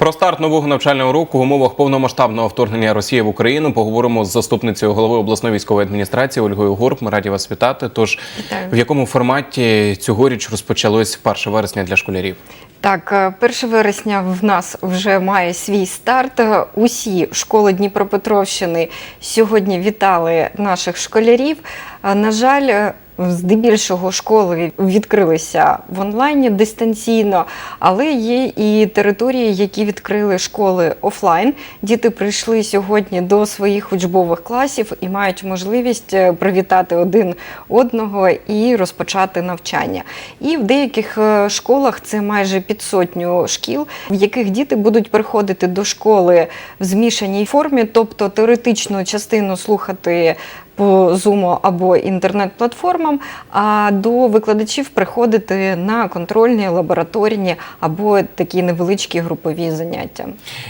Про старт нового навчального року в умовах повномасштабного вторгнення Росії в Україну поговоримо з заступницею голови обласної військової адміністрації Ольгою Горб. Ми раді вас вітати. Тож Вітаю. в якому форматі цьогоріч розпочалось 1 вересня для школярів? Так, е, 1 вересня в нас вже має свій старт. Е, Усі школи Дніпропетровщини сьогодні вітали наших школярів. Е, На жаль, е, здебільшого школи відкрилися в онлайні дистанційно, але є і території, які відкрили школи офлайн. Діти прийшли сьогодні до своїх учбових класів і мають можливість е, привітати один одного і розпочати навчання. І в деяких е, школах це майже під сотню шкіл, в яких діти будуть приходити до школи в змішаній формі, тобто теоретичну частину слухати по Zoom або інтернет-платформам, а до викладачів приходити на контрольні, лабораторні або такі невеличкі групові заняття.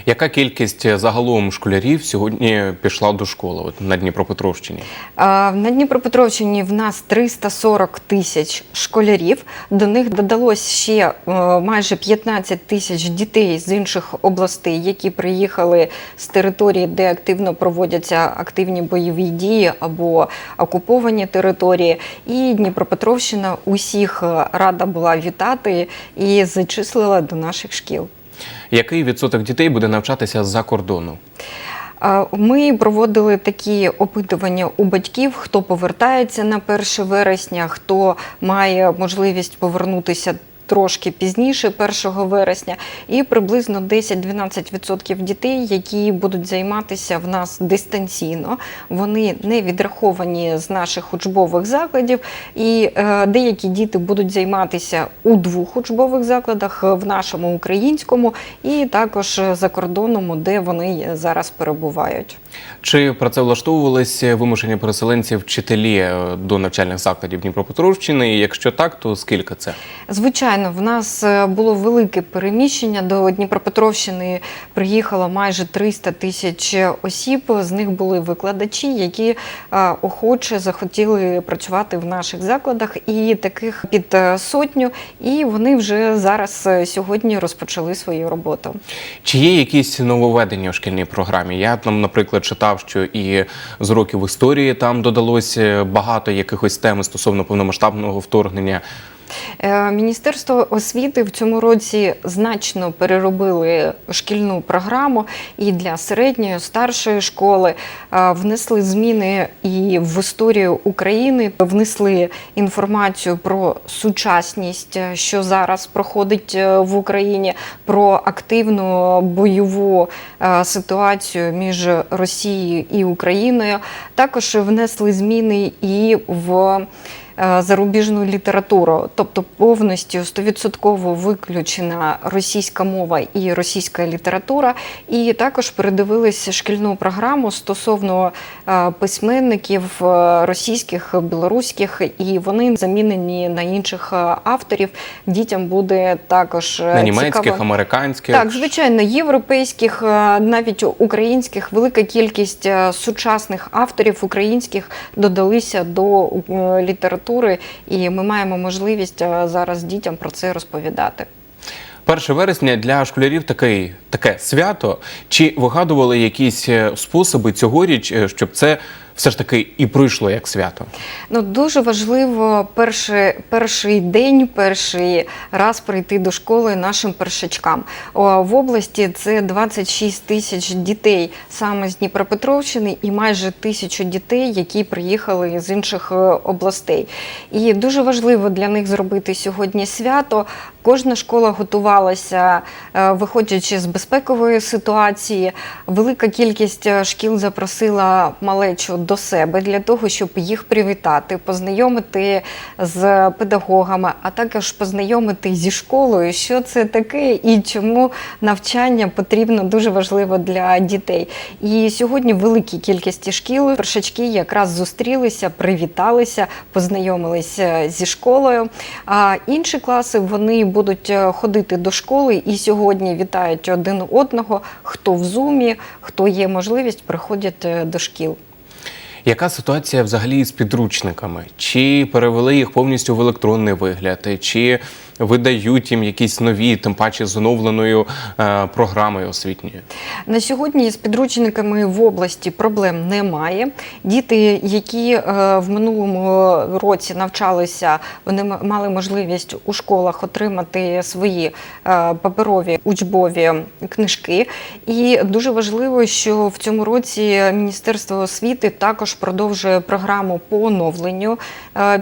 Яка кількість загалом школярів сьогодні пішла до школи от, на Дніпропетровщині? А, На Дніпропетровщині в нас 340 тисяч школярів. До них додалось ще е, майже 15 тисяч дітей з інших областей, які приїхали з території, де активно проводяться активні бойові дії або окуповані території. І Дніпропетровщина усіх е, рада була вітати і зачислила до наших шкіл. Який відсоток дітей буде навчатися з-за кордону? Ми проводили такі опитування у батьків, хто повертається на 1 вересня, хто має можливість повернутися. Трошки пізніше, 1 вересня, і приблизно 10-12% дітей, які будуть займатися в нас дистанційно, вони не відраховані з наших учбових закладів. І е, деякі діти будуть займатися у двох учбових закладах в нашому українському і також за кордоном, де вони зараз перебувають. Чи працевлаштовувалися вимушені переселенці вчителі е, до навчальних закладів Дніпропетровщини? І якщо так, то скільки це? Звичайно, в нас е, було велике переміщення. До Дніпропетровщини приїхало майже 300 тисяч осіб. З них були викладачі, які е, охоче захотіли працювати в наших закладах, і таких під е, сотню. І вони вже зараз сьогодні розпочали свою роботу. Чи є якісь нововведення у шкільній програмі? Я там, наприклад, читав, що і з уроків історії там додалося багато якихось тем стосовно повномасштабного вторгнення. Е, Міністерство освіти в цьому році значно переробили шкільну програму і для середньої, старшої школи е, внесли зміни і в історію України, внесли інформацію про сучасність, е, що зараз проходить в Україні, про активну бойову ситуацію між Росією і Україною. Також внесли зміни і в зарубіжну літературу, тобто повністю 100% виключена російська мова і російська література. І також передивилися шкільну програму стосовно е, письменників е, російських, білоруських, і вони замінені на інших е, авторів. Дітям буде також е, На німецьких, цікаво. американських. Так, звичайно, європейських, е, навіть українських, велика кількість е, сучасних авторів українських додалися до е, літератури, і ми маємо можливість е, зараз дітям про це розповідати. 1 вересня для школярів такий, таке свято. Чи вигадували якісь е, способи цьогоріч, е, щоб це все ж таки і пройшло як свято? Ну дуже важливо перший, перший день, перший раз прийти до школи нашим першачкам. В області це 26 тисяч дітей саме з Дніпропетровщини і майже тисячу дітей, які приїхали з інших е, областей. І дуже важливо для них зробити сьогодні свято. Кожна школа готувалася, е, виходячи з безпекової ситуації. Велика кількість е, шкіл запросила малечу до себе для того, щоб їх привітати, познайомити з педагогами, а також познайомити зі школою, що це таке і чому навчання потрібно дуже важливо для дітей. І сьогодні в великій шкіл першачки якраз зустрілися, привіталися, познайомилися зі школою. А інші класи вони будуть е, ходити до школи і сьогодні вітають один одного, хто в зумі, хто є можливість, приходять е, до шкіл. Яка ситуація взагалі з підручниками? Чи перевели їх повністю в електронний вигляд, чи видають їм якісь нові, тим паче з оновленою е, програмою освітньою? На сьогодні з підручниками в області проблем немає. Діти, які е, в минулому році навчалися, вони мали можливість у школах отримати свої е, паперові учбові книжки. І дуже важливо, що в цьому році Міністерство освіти також продовжує програму по оновленню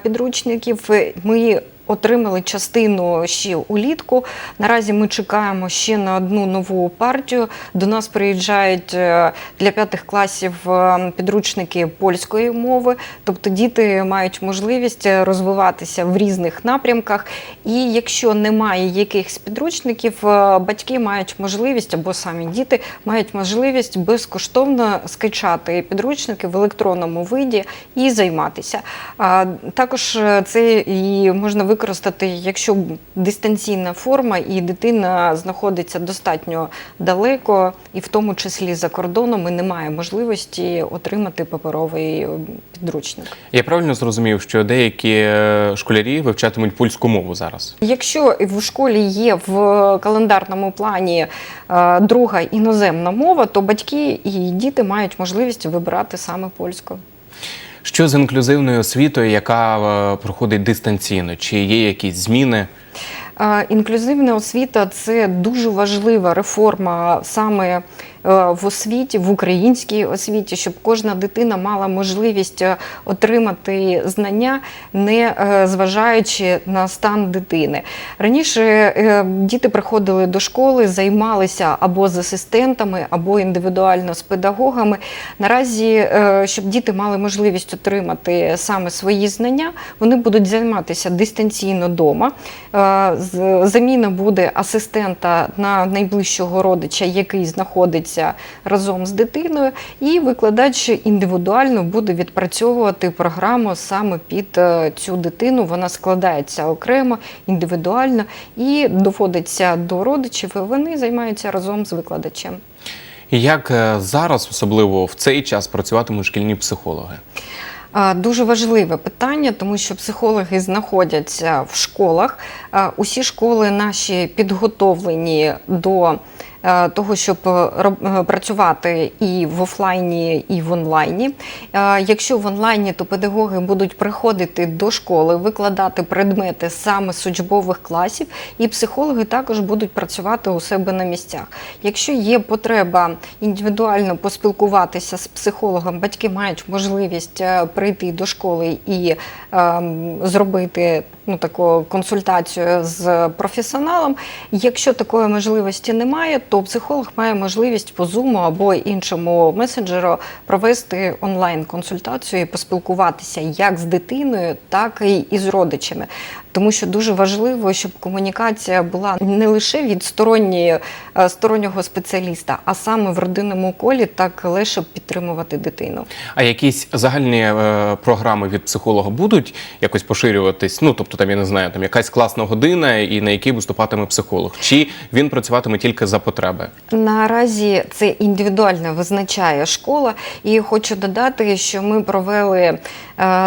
підручників. Ми Отримали частину ще улітку. Наразі ми чекаємо ще на одну нову партію. До нас приїжджають е, для п'ятих класів е, підручники польської мови. Тобто діти мають можливість е, розвиватися в різних напрямках. І якщо немає якихось підручників, батьки мають можливість або самі діти мають можливість безкоштовно скачати підручники в електронному виді і займатися. Також це і можна використати, якщо дистанційна форма, і дитина знаходиться достатньо далеко, і в тому числі за кордоном, і немає можливості отримати паперовий е, підручник. Я правильно зрозумів, що деякі е, школярі вивчатимуть польську мову зараз? Якщо в школі є в календарному плані е, друга іноземна мова, то батьки і діти мають можливість вибирати саме польську. Що з інклюзивною освітою, яка е, проходить дистанційно? Чи є якісь зміни? Е, Інклюзивна освіта це дуже важлива реформа саме в освіті, в українській освіті, щоб кожна дитина мала можливість е, отримати знання, не е, зважаючи на стан дитини. Раніше е, діти приходили до школи, займалися або з асистентами, або індивідуально з педагогами. Наразі, е, щоб діти мали можливість отримати саме свої знання, вони будуть займатися дистанційно вдома. Е, Заміна буде асистента на найближчого родича, який знаходиться разом з дитиною, і викладач індивідуально буде відпрацьовувати програму саме під е, цю дитину. Вона складається окремо, індивідуально і доводиться до родичів. і Вони займаються разом з викладачем. Як е, зараз, особливо в цей час, працюватимуть шкільні психологи? Дуже важливе питання, тому що психологи знаходяться в школах. Усі школи наші підготовлені до того, щоб е, е, працювати і в офлайні, і в онлайні. Е, Якщо в онлайні, то педагоги будуть приходити до школи, викладати предмети саме з учбових класів, і психологи також будуть працювати у себе на місцях. Якщо є потреба індивідуально поспілкуватися з психологом, батьки мають можливість е, прийти до школи і ем, зробити ну, таку консультацію з професіоналом. Якщо такої можливості немає, то психолог має можливість по Zoom або іншому месенджеру провести онлайн-консультацію і поспілкуватися як з дитиною, так і з родичами. Тому що дуже важливо, щоб комунікація була не лише від сторонньої, е, стороннього спеціаліста, а саме в родинному колі, так легше підтримувати дитину. А якісь загальні е, програми від психолога будуть якось поширюватись? Ну тобто, там я не знаю, там якась класна година, і на якій виступатиме психолог, чи він працюватиме тільки за потреби? Наразі це індивідуально визначає школа, і хочу додати, що ми провели е,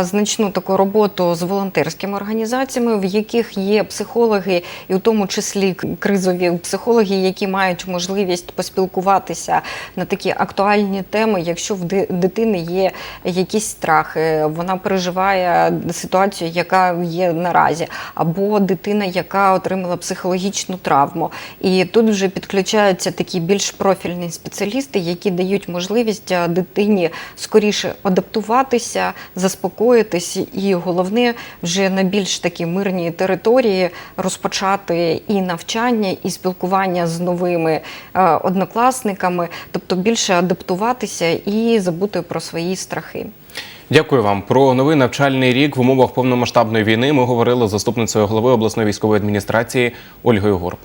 значну таку роботу з волонтерськими організаціями, в яких є психологи, і в тому числі кризові психологи, які мають можливість поспілкуватися на такі актуальні теми, якщо в дитини є якісь страхи, вона переживає ситуацію, яка є наразі, або дитина, яка отримала психологічну травму. І тут вже підключаються такі більш профільні спеціалісти, які дають можливість дитині скоріше адаптуватися, заспокоїтись, і головне вже на більш такі мирні території розпочати і навчання, і спілкування з новими е, однокласниками, тобто більше адаптуватися і забути про свої страхи. Дякую вам про новий навчальний рік в умовах повномасштабної війни. Ми говорили з заступницею голови обласної військової адміністрації Ольгою Горб.